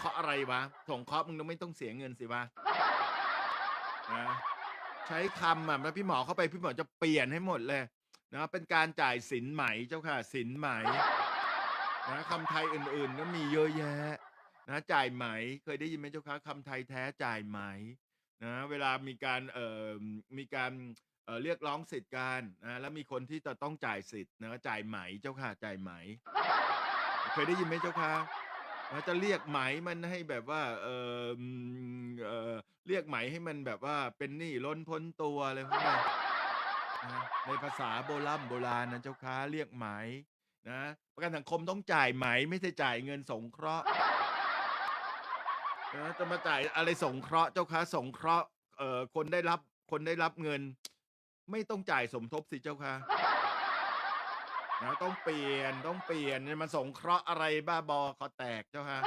เคราะห์อะไรวะสงเคราะห์มึงต้องไม่ต้องเสียเงินสิวะนะใช้คำอะแล้วพี่หมอเข้าไปพี่หมอจะเปลี่ยนให้หมดเลยนะเป็นการจ่ายสินไหมเจ้าค่ะสินไหมนะคำไทยอื่นๆก็มีเยอะแยะนะจ่ายไหมเคยได้ยินไหมเจ้าค่ะคำไทยแท้จ่ายไหมนะเวลามีการเอ่อมีการเอ่อเรียกร้องสิทธิ์กันนะแล้วมีคนที่จะต้องจ่ายสิทธิ์นะจ่ายไหมเจ้าค่ะจ่ายไหม เคยได้ยินไหมเจ้าค่ะ นจะเรียกไหมมันให้แบบว่า เอออืมเออเรียกไหมให้มันแบบว่าเป็นหนี้ล้นพ้นตัวอะไรพวกนี้นะในภาษาโบราณโบราณนะเจ้าคะเรียกไหมนะประกันสังคมต้องจ่ายไหมไม่ใช่จ่ายเงินสงเคราะห์นะจะมาจ่ายอะไรสงเคราะห์เจ้าคะสงเคราะห์เอ่อคนได้รับคนได้รับเงิน ไม่ต้องจ่ายสมทบสิเจ้าค่ะ นะต้องเปลี่ยนต้องเปลี่ยนเนี่ยมันสงเคราะห์อะไรบ้าบอคอแตกเจ้าฮะ